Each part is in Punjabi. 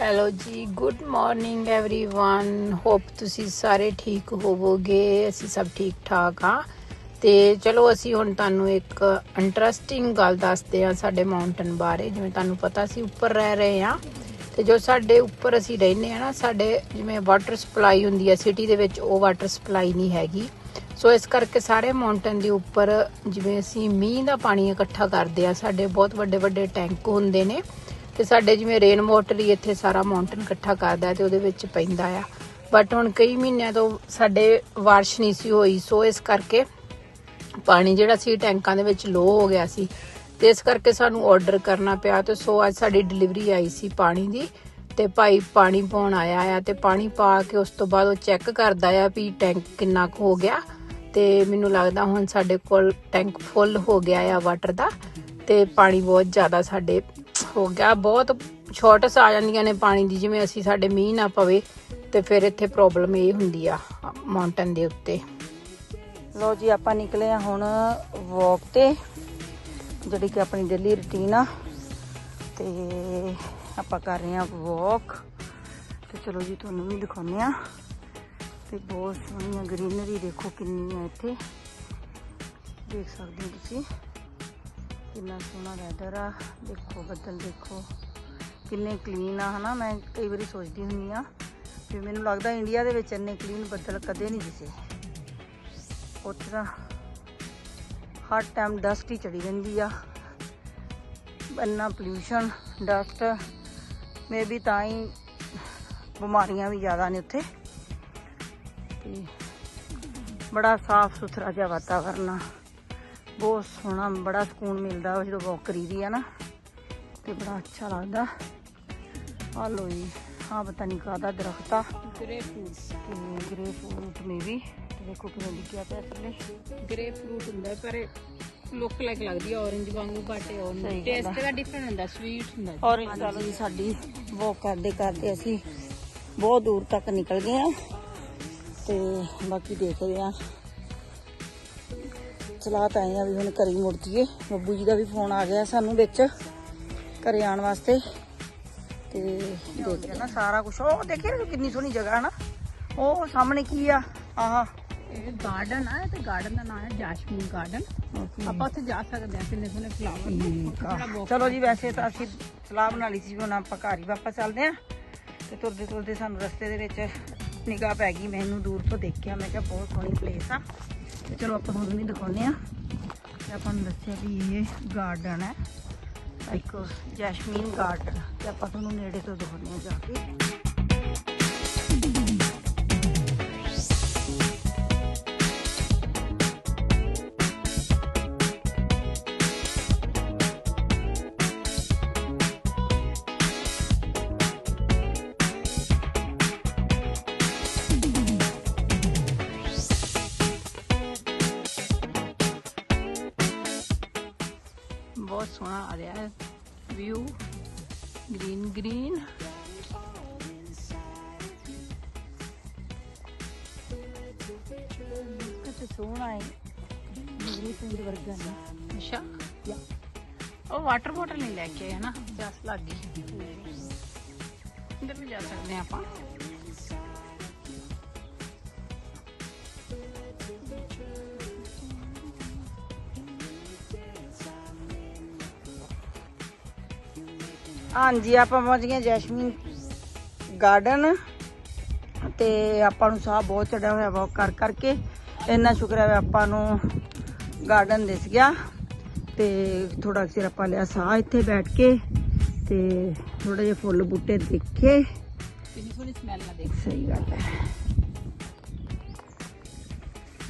ਹੈਲੋ ਜੀ ਗੁੱਡ ਮਾਰਨਿੰਗ एवरीवन ਹੋਪ ਤੁਸੀਂ ਸਾਰੇ ਠੀਕ ਹੋਵੋਗੇ ਅਸੀਂ ਸਭ ਠੀਕ ਠਾਕ ਆ ਤੇ ਚਲੋ ਅਸੀਂ ਹੁਣ ਤੁਹਾਨੂੰ ਇੱਕ ਇੰਟਰਸਟਿੰਗ ਗੱਲ ਦੱਸਦੇ ਆ ਸਾਡੇ ਮਾਊਂਟਨ ਬਾਰੇ ਜਿਵੇਂ ਤੁਹਾਨੂੰ ਪਤਾ ਸੀ ਉੱਪਰ ਰਹਿ ਰਹੇ ਆ ਤੇ ਜੋ ਸਾਡੇ ਉੱਪਰ ਅਸੀਂ ਰਹਿੰਦੇ ਆ ਨਾ ਸਾਡੇ ਜਿਵੇਂ ਵਾਟਰ ਸਪਲਾਈ ਹੁੰਦੀ ਹੈ ਸਿਟੀ ਦੇ ਵਿੱਚ ਉਹ ਵਾਟਰ ਸਪਲਾਈ ਨਹੀਂ ਹੈਗੀ ਸੋ ਇਸ ਕਰਕੇ ਸਾਰੇ ਮਾਊਂਟਨ ਦੇ ਉੱਪਰ ਜਿਵੇਂ ਅਸੀਂ ਮੀਂਹ ਦਾ ਪਾਣੀ ਇਕੱਠਾ ਕਰਦੇ ਆ ਸਾਡੇ ਬਹੁਤ ਵੱਡੇ ਵੱਡੇ ਟੈਂਕ ਹੁੰਦੇ ਨੇ ਤੇ ਸਾਡੇ ਜਿਵੇਂ ਰੇਨ ਵਾਟਰ ਹੀ ਇੱਥੇ ਸਾਰਾ ਮਾਊਂਟਨ ਇਕੱਠਾ ਕਰਦਾ ਹੈ ਤੇ ਉਹਦੇ ਵਿੱਚ ਪੈਂਦਾ ਆ। ਬਟ ਹੁਣ ਕਈ ਮਹੀਨਿਆਂ ਤੋਂ ਸਾਡੇ ਬਾਰਿਸ਼ ਨਹੀਂ ਸੀ ਹੋਈ ਸੋ ਇਸ ਕਰਕੇ ਪਾਣੀ ਜਿਹੜਾ ਸੀ ਟੈਂਕਾਂ ਦੇ ਵਿੱਚ ਲੋ ਹੋ ਗਿਆ ਸੀ। ਤੇ ਇਸ ਕਰਕੇ ਸਾਨੂੰ ਆਰਡਰ ਕਰਨਾ ਪਿਆ ਤੇ ਸੋ ਅੱਜ ਸਾਡੀ ਡਿਲੀਵਰੀ ਆਈ ਸੀ ਪਾਣੀ ਦੀ ਤੇ ਭਾਈ ਪਾਣੀ ਪਾਉਣ ਆਇਆ ਆ ਤੇ ਪਾਣੀ ਪਾ ਕੇ ਉਸ ਤੋਂ ਬਾਅਦ ਉਹ ਚੈੱਕ ਕਰਦਾ ਆ ਵੀ ਟੈਂਕ ਕਿੰਨਾ ਕੁ ਹੋ ਗਿਆ। ਤੇ ਮੈਨੂੰ ਲੱਗਦਾ ਹੁਣ ਸਾਡੇ ਕੋਲ ਟੈਂਕ ਫੁੱਲ ਹੋ ਗਿਆ ਆ ਵਾਟਰ ਦਾ ਤੇ ਪਾਣੀ ਬਹੁਤ ਜ਼ਿਆਦਾ ਸਾਡੇ ਹੋ ਗਿਆ। ਬਹੁਤ ਸ਼ਾਰਟਸ ਆ ਜਾਂਦੀਆਂ ਨੇ ਪਾਣੀ ਦੀ, ਜਿਵੇਂ ਅਸੀਂ ਸਾਡੇ ਮੀਂਹ ਨਾ ਪਵੇ ਤੇ ਫਿਰ ਇੱਥੇ ਪ੍ਰੋਬਲਮ ਇਹ ਹੁੰਦੀ ਆ ਮਾਊਂਟਨ ਦੇ ਉੱਤੇ। ਲੋ ਜੀ, ਆਪਾਂ ਨਿਕਲੇ ਆ ਹੁਣ ਵਾਕ ਤੇ, ਜਿਹੜੀ ਕਿ ਆਪਣੀ ਡੇਲੀ ਰੁਟੀਨ ਆ। ਤੇ ਆਪਾਂ ਕਰ ਰਹੇ ਆ ਵਾਕ ਤੇ ਚਲੋ ਜੀ, ਤੁਹਾਨੂੰ ਵੀ ਦਿਖਾਉਂਦੇ ਆ ਤੇ ਬਹੁਤ ਸੋਹਣੀਆਂ ਗ੍ਰੀਨਰੀ ਦੇਖੋ ਕਿੰਨੀ ਆ ਇੱਥੇ। ਦੇਖ ਸਕਦੇ ਹੋ ਤੁਸੀਂ। ਕਿੰਨਾ ਸੋਹਣਾ ਵੈਦਰ ਆ। ਦੇਖੋ, ਬੱਦਲ ਦੇਖੋ। ਕਿੰਨੇ ਕਲੀਨ ਆ, ਹਨਾ? ਮੈਂ ਕਈ ਵਾਰੀ ਸੋਚਦੀ ਹੁੰਦੀ ਆ ਵੀ ਮੈਨੂੰ ਲੱਗਦਾ ਇੰਡੀਆ ਦੇ ਵਿੱਚ ਇੰਨੇ ਕਲੀਨ ਬੱਦਲ ਕਦੇ ਨਹੀਂ ਦਿਸੇ। ਉੱਥੇ ਹਰ ਟਾਈਮ ਡਸਟ ਹੀ ਚੜੀ ਰਹਿੰਦੀ ਆ। ਇੰਨਾ ਪੋਲਿਊਸ਼ਨ ਡਸਟ ਮੇਬੀ ਤਾਂ ਹੀ ਬਿਮਾਰੀਆਂ ਵੀ ਜ਼ਿਆਦਾ ਨੇ ਉੱਥੇ। ਤੇ ਬੜਾ ਸਾਫ਼ ਸੁਥਰਾ ਜਿਹਾ ਵਾਤਾਵਰਨ ਆ। ਬਹੁਤ ਸੋਹਣਾ ਬੜਾ ਸਕੂਨ ਮਿਲਦਾ ਜਦੋਂ ਵਾਕ ਕਰੀਦੀ ਆ ਨਾ। ਤੇ ਬੜਾ ਅੱਛਾ ਲੱਗਦਾ। ਆ ਲੋ ਜੀ ਆ ਪਤਾ ਨਹੀਂ ਕਾਹਦਾ ਦਰਖਤ ਆ। ਗ੍ਰੇ ਫਰੂਟ ਗ੍ਰੇ ਫਰੂਟ ਮੇ ਵੀ। ਤੇ ਦੇਖੋ ਕਿਵੇਂ ਦਿਖਿਆ ਪਿਆ ਥੱਲੇ। ਗ੍ਰੇ ਫਰੂਟ ਹੁੰਦਾ ਪਰ ਲੁੱਕ ਲਾਈਕ ਲੱਗਦੀ ਆ orange ਵਾਂਗੂ ਬਟ ਗੱਲ ਟੇਸਟ। ਦਾ ਡਿਫਰੈਂਟ ਹੁੰਦਾ ਸਵੀਟ ਹੁੰਦਾ। ਔਰ ਚਲੋ ਜੀ ਸਾਡੀ ਵਾਕ ਕਰਦੇ ਕਰਦੇ ਅਸੀਂ ਬਹੁਤ ਦੂਰ ਤੱਕ ਨਿਕਲ ਗਏ ਆ। ਤੇ ਬਾਕੀ ਦੇਖਦੇ ਆ। ਚਲਾ ਤਾਂ ਆਏ ਆ ਵੀ ਹੁਣ ਘਰੀ ਮੁੜ ਜੀਏ ਬੱਬੂ ਜੀ ਦਾ ਵੀ ਫੋਨ ਆ ਗਿਆ ਸਾਨੂੰ ਵਿੱਚ ਘਰੇ ਆਉਣ ਵਾਸਤੇ। ਤੇ ਦੇਖਦੇ ਨਾ ਸਾਰਾ ਕੁਝ ਉਹ ਦੇਖਿਆ ਨਾ ਕਿੰਨੀ ਸੋਹਣੀ ਜਗ੍ਹਾ ਹੈ ਨਾ। ਉਹ ਸਾਹਮਣੇ ਕੀ ਆ? ਆਹ। ਇਹ ਗਾਰਡਨ ਆ ਤੇ ਗਾਰਡਨ ਦਾ ਨਾਮ ਹੈ ਜਾਸ਼ਮੀਨ ਗਾਰਡਨ ਆਪਾਂ ਉੱਥੇ ਜਾ ਸਕਦੇ ਆ ਕਿੰਨੇ ਸੋਹਣੇ ਫਲਾਵਰ ਚਲੋ ਜੀ ਵੈਸੇ ਤਾਂ ਅਸੀਂ ਸਲਾਹ ਬਣਾ ਲਈ ਸੀ ਵੀ ਹੁਣ ਆਪਾਂ ਘਰ ਹੀ ਵਾਪਸ ਚੱਲਦੇ ਆ ਤੇ ਤੁਰਦੇ ਤੁਰਦੇ ਸਾਨੂੰ ਰਸਤੇ ਦੇ ਵਿੱਚ ਨਿਗਾਹ ਪੈ ਗਈ ਮੈਨੂੰ ਦੂਰ ਤੋਂ ਦੇਖਿਆ। ਮੈਂ ਕਿਹਾ ਬਹੁਤ ਸੋਹਣੀ ਪਲੇਸ ਆ। ਤੇ ਚਲੋ ਆਪਾਂ ਤੁਹਾਨੂੰ ਵੀ ਦਿਖਾਉਂਦੇ ਆ ਤੇ ਆਪਾਂ ਨੂੰ ਦੱਸਿਆ ਵੀ ਇਹ ਗਾਰਡਨ ਹੈ। ਇੱਕ ਜੈਸਮੀਨ ਗਾਰਡਨ ਤੇ ਆਪਾਂ ਤੁਹਾਨੂੰ ਨੇੜੇ ਤੋਂ ਦਿਖਾਉਂਦੇ ਆ ਜਾ ਕੇ। ਆ ਰਿਹਾ ਹੈ। ਵਿਊ ਗ੍ਰੀਨ ਗ੍ਰੀਨ ਸੋਹਣਾ ਹੈ। ਮੇਰੇ ਪਿੰਡ ਵਰਗਾ ਨਹੀਂ। ਅੱਛਾ। ਉਹ ਵਾਟਰ ਬੋਟਲ ਨਹੀਂ ਲੈ ਕੇ ਆਏ ਨਾ ਪਿਆਸ ਲੱਗ ਗਈ। ਵੀ ਜਾ ਸਕਦੇ ਆਪਾਂ। ਹਾਂਜੀ ਆਪਾਂ ਪਹੁੰਚ ਗਏ ਜੈਸਮੀਨ ਗਾਰਡਨ ਤੇ ਆਪਾਂ ਨੂੰ ਸਾਹ ਬਹੁਤ ਚੜਿਆ ਹੋਇਆ ਵਾਕ ਕਰ ਕਰਕੇ। ਇੰਨਾ ਸ਼ੁਕਰ ਹੈ ਆਪਾਂ ਨੂੰ ਗਾਰਡਨ ਦਿਸ ਗਿਆ ਤੇ ਥੋੜਾ ਚਿਰ ਆਪਾਂ ਲਿਆ ਸਾਹ ਇੱਥੇ ਬੈਠ ਕੇ ਤੇ ਥੋੜੇ ਜਿਹੇ ਫੁੱਲ ਬੂਟੇ ਦੇਖੇ। ਕਿੰਨੀ ਸੋਹਣੀ ਸਮੈਲ ਆ ਦੇਖ। ਸਹੀ ਗੱਲ ਹੈ।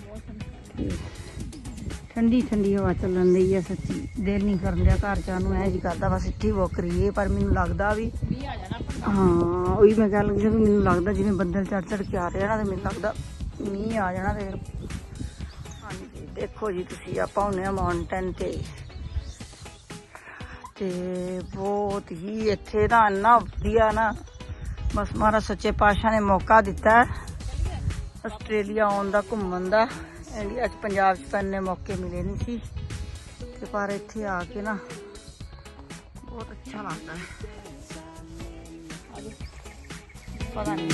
ਬਹੁਤ ਠੰਡੀ ਠੰਡੀ ਹਵਾ ਚੱਲਣ ਲਈ ਆ ਸੱਚੀ। ਦਿਲ ਨਹੀਂ ਕਰਨ ਰਿਹਾ ਘਰ ਜਾਣ ਨੂੰ ਐ ਜੀ ਕਰਦਾ ਬਸ ਇੱਥੇ ਹੀ ਕਰੀਏ, ਪਰ ਮੈਨੂੰ ਲੱਗਦਾ ਵੀ ਹਾਂ, ਉਹੀ ਮੈਂ ਗੱਲ ਲੱਗੀ ਮੈਨੂੰ ਲੱਗਦਾ ਜਿਵੇਂ ਬੱਦਲ ਚੜ ਚੜ ਕੇ ਆ ਰਿਹਾ ਨਾ, ਤੇ ਮੈਨੂੰ ਲੱਗਦਾ ਮੀਂਹ ਆ ਜਾਣਾ ਤੇ ਹਾਂਜੀ, ਦੇਖੋ ਜੀ ਤੁਸੀਂ, ਆਪਾਂ ਹੁੰਨੇ ਆ ਮਾਊਂਟਨ ਤੇ। ਤੇ ਬਹੁਤ ਹੀ ਇੱਥੇ ਦਾ ਇੰਨਾ ਵਧੀਆ ਨਾ, ਬਸ ਮਾਰਾ ਸੱਚੇ ਪਾਤਸ਼ਾਹ ਨੇ ਮੌਕਾ ਦਿੱਤਾ ਆਸਟ੍ਰੇਲੀਆ ਆਉਣ ਦਾ, ਘੁੰਮਣ ਦਾ। ਇੰਡੀਆ ਚ ਪੰਜਾਬ ਚ ਤਾਂ ਇੰਨੇ ਮੌਕੇ ਮਿਲੇ ਨਹੀਂ ਸੀ। ਤੇ ਪਰ ਇੱਥੇ ਆ ਕੇ ਨਾ ਬਹੁਤ ਅੱਛਾ ਲੱਗਦਾ ਹੈ। ਪਤਾ ਨਹੀਂ।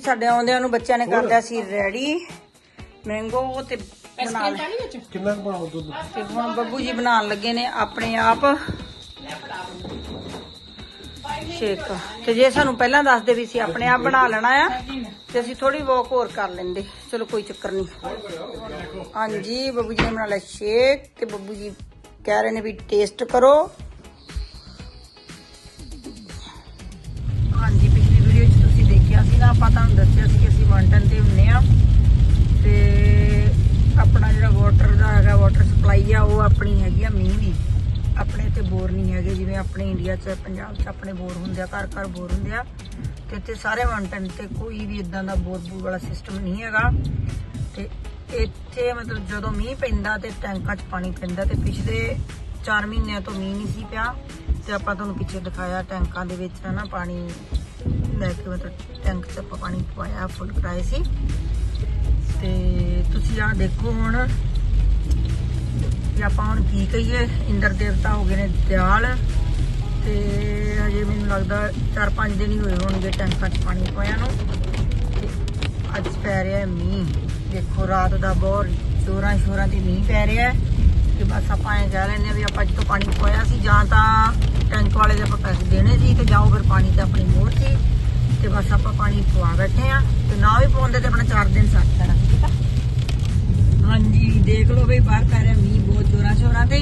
ਸਾਡੇ ਆਉਂਦਿਆਂ ਨੂੰ ਬੱਚਿਆਂ ਨੇ ਕਰ ਲਿਆ ਸੀ ਰੈਡੀ। ਮੈਂਗੋ ਤੇ ਬਣਾ ਲਿਆ ਕਿੰਨਾ ਕੁ ਬਣਾਓ ਦੁੱਧ? ਤੇ ਹੁਣ ਬੱਬੂ ਜੀ ਬਣਾਉਣ ਲੱਗੇ ਨੇ ਆਪਣੇ ਆਪ। ਸ਼ੇਕ। ਤੇ ਜੇ ਸਾਨੂੰ ਪਹਿਲਾਂ ਦੱਸਦੇ ਵੀ ਸੀ ਆਪਣੇ ਆਪ ਬਣਾ ਲੈਣਾ ਆ ਤੇ ਅਸੀਂ ਥੋੜੀ ਵਾਕ ਹੋਰ ਕਰ ਲੈਂਦੇ। ਚਲੋ ਕੋਈ ਚੱਕਰ ਨਹੀਂ। ਹਾਂਜੀ ਬੱਬੂ ਜੀ ਨੇ ਬਣਾ ਲਿਆ ਸ਼ੇਕ ਤੇ ਬੱਬੂ ਜੀ ਕਹਿ ਰਹੇ ਨੇ ਵੀ ਟੇਸਟ ਕਰੋ। ਆਪਾਂ ਤੁਹਾਨੂੰ ਦੱਸਿਆ ਸੀ ਕਿ ਅਸੀਂ ਮਾਉਂਟਨ ਤੇ ਹੁੰਨੇ ਆ। ਤੇ ਆਪਣਾ ਜਿਹੜਾ ਵਾਟਰ ਦਾ ਹੈਗਾ ਵਾਟਰ ਸਪਲਾਈ ਆ, ਉਹ ਆਪਣੀ ਹੈਗੀ ਆ ਮੀਂਹ ਦੀ। ਆਪਣੇ ਇੱਥੇ ਬੋਰ ਨਹੀਂ ਹੈਗੇ, ਜਿਵੇਂ ਆਪਣੇ ਇੰਡੀਆ 'ਚ, ਪੰਜਾਬ 'ਚ ਆਪਣੇ ਬੋਰ ਹੁੰਦੇ ਆ, ਘਰ ਘਰ ਬੋਰ ਹੁੰਦੇ ਆ। ਤੇ ਇੱਥੇ ਸਾਰੇ ਮਾਉਂਟਨ ਤੇ ਕੋਈ ਵੀ ਇਦਾਂ ਦਾ ਬੋਰ ਬੂਰ ਵਾਲਾ ਸਿਸਟਮ ਨਹੀਂ ਹੈਗਾ। ਤੇ ਇੱਥੇ ਮਤਲਬ ਜਦੋਂ ਮੀਂਹ ਪੈਂਦਾ ਤੇ ਟੈਂਕਾਂ 'ਚ ਪਾਣੀ ਪੈਂਦਾ ਤੇ ਪਿਛਲੇ 4 ਮਹੀਨਿਆਂ ਤੋਂ ਮੀਂਹ ਨਹੀਂ ਸੀ ਪਿਆ। ਤੇ ਆਪਾਂ ਤੁਹਾਨੂੰ ਪਿੱਛੇ ਦਿਖਾਇਆ ਟੈਂਕਾਂ ਦੇ ਵਿੱਚ ਹੈ ਨਾ ਪਾਣੀ ਲੈ ਕੇ ਮਤਲਬ ਟੈਂਕ 'ਚ ਆਪਾਂ ਪਾਣੀ ਪਵਾਇਆ, ਫੁੱਲ ਕਰਾਏ ਸੀ। ਤੇ ਤੁਸੀਂ ਆਹ ਦੇਖੋ ਹੁਣ ਕਿ ਆਪਾਂ ਹੁਣ ਕੀ ਕਹੀਏ, ਇੰਦਰ ਦੇਵਤਾ ਹੋ ਗਏ ਨੇ ਦਿਆਲ। ਤੇ ਹਜੇ ਮੈਨੂੰ ਲੱਗਦਾ 4-5 ਦਿਨ ਹੀ ਹੋਏ ਹੋਣਗੇ ਟੈਂਕਾਂ 'ਚ ਪਾਣੀ ਪਾਇਆ ਨੂੰ। ਅੱਜ ਪੈ ਰਿਹਾ ਮੀਂਹ। ਦੇਖੋ, ਰਾਤ ਦਾ ਬਹੁਤ ਜ਼ੋਰਾਂ ਸ਼ੋਰਾਂ ਤੇ ਮੀਂਹ ਪੈ ਰਿਹਾ ਹੈ। ਬਸ ਆਪਾਂ ਐਂ ਕਹਿ ਲੈਂਦੇ ਹਾਂ ਵੀ ਆਪਾਂ ਜਦੋਂ ਪਾਣੀ ਪਾਇਆ ਸੀ, ਜਾਂ ਤਾਂ ਟੈਂਕ ਵਾਲੇ ਦੇ ਆਪਾਂ ਪੈਸੇ ਦੇਣੇ ਸੀ ਤੇ ਜਾਓ ਫਿਰ ਪਾਣੀ ਤੇ ਆਪਣੀ ਮੋਹਰ ਸੀ ਤੇ ਬਸ ਆਪਾਂ ਪਾਣੀ ਪਵਾ ਬੈਠੇ ਆ ਤੇ ਨਾ ਵੀ ਪਾਉਂਦੇ ਤੇ ਆਪਣਾ 4 ਦਿਨ ਸੱਤ ਜਾਣਾ ਠੀਕ ਆ? ਹਾਂਜੀ, ਦੇਖ ਲਓ ਬਈ ਬਾਹਰ ਪੈ ਰਿਹਾ ਮੀਂਹ ਬਹੁਤ ਜ਼ੋਰਾਂ ਸ਼ੋਰਾਂ ਤੇ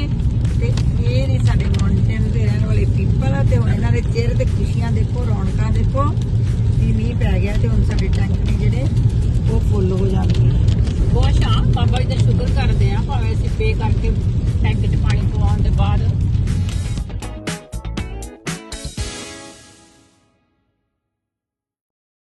ਤੇ ਇਹ ਨੇ ਸਾਡੇ ਮਾਉਂਟੇਨ ਦੇ ਰਹਿਣ ਵਾਲੇ ਪੀਪਲ ਤੇ ਹੁਣ ਇਹਨਾਂ ਦੇ ਚਿਹਰੇ ਤੇ ਖੁਸ਼ੀਆਂ ਦੇਖੋ, ਰੌਣਕਾਂ ਦੇਖੋ, ਵੀ ਮੀਂਹ ਪੈ ਗਿਆ ਤੇ ਹੁਣ ਸਾਡੇ ਟੈਂਕ ਨੇ ਜਿਹੜੇ ਉਹ ਫੁੱਲ ਹੋ ਜਾਣਗੇ। ਬਹੁਤ ਸ਼ਾਮ, ਬਾਬਾ ਜੀ ਦਾ ਸ਼ੁਕਰ ਕਰਦੇ ਆ ਭਾਵੇਂ ਅਸੀਂ ਪੇ ਕਰਕੇ ਟੈਂਕ 'ਚ ਪਾਣੀ ਪਵਾਉਣ ਦੇ ਬਾਅਦ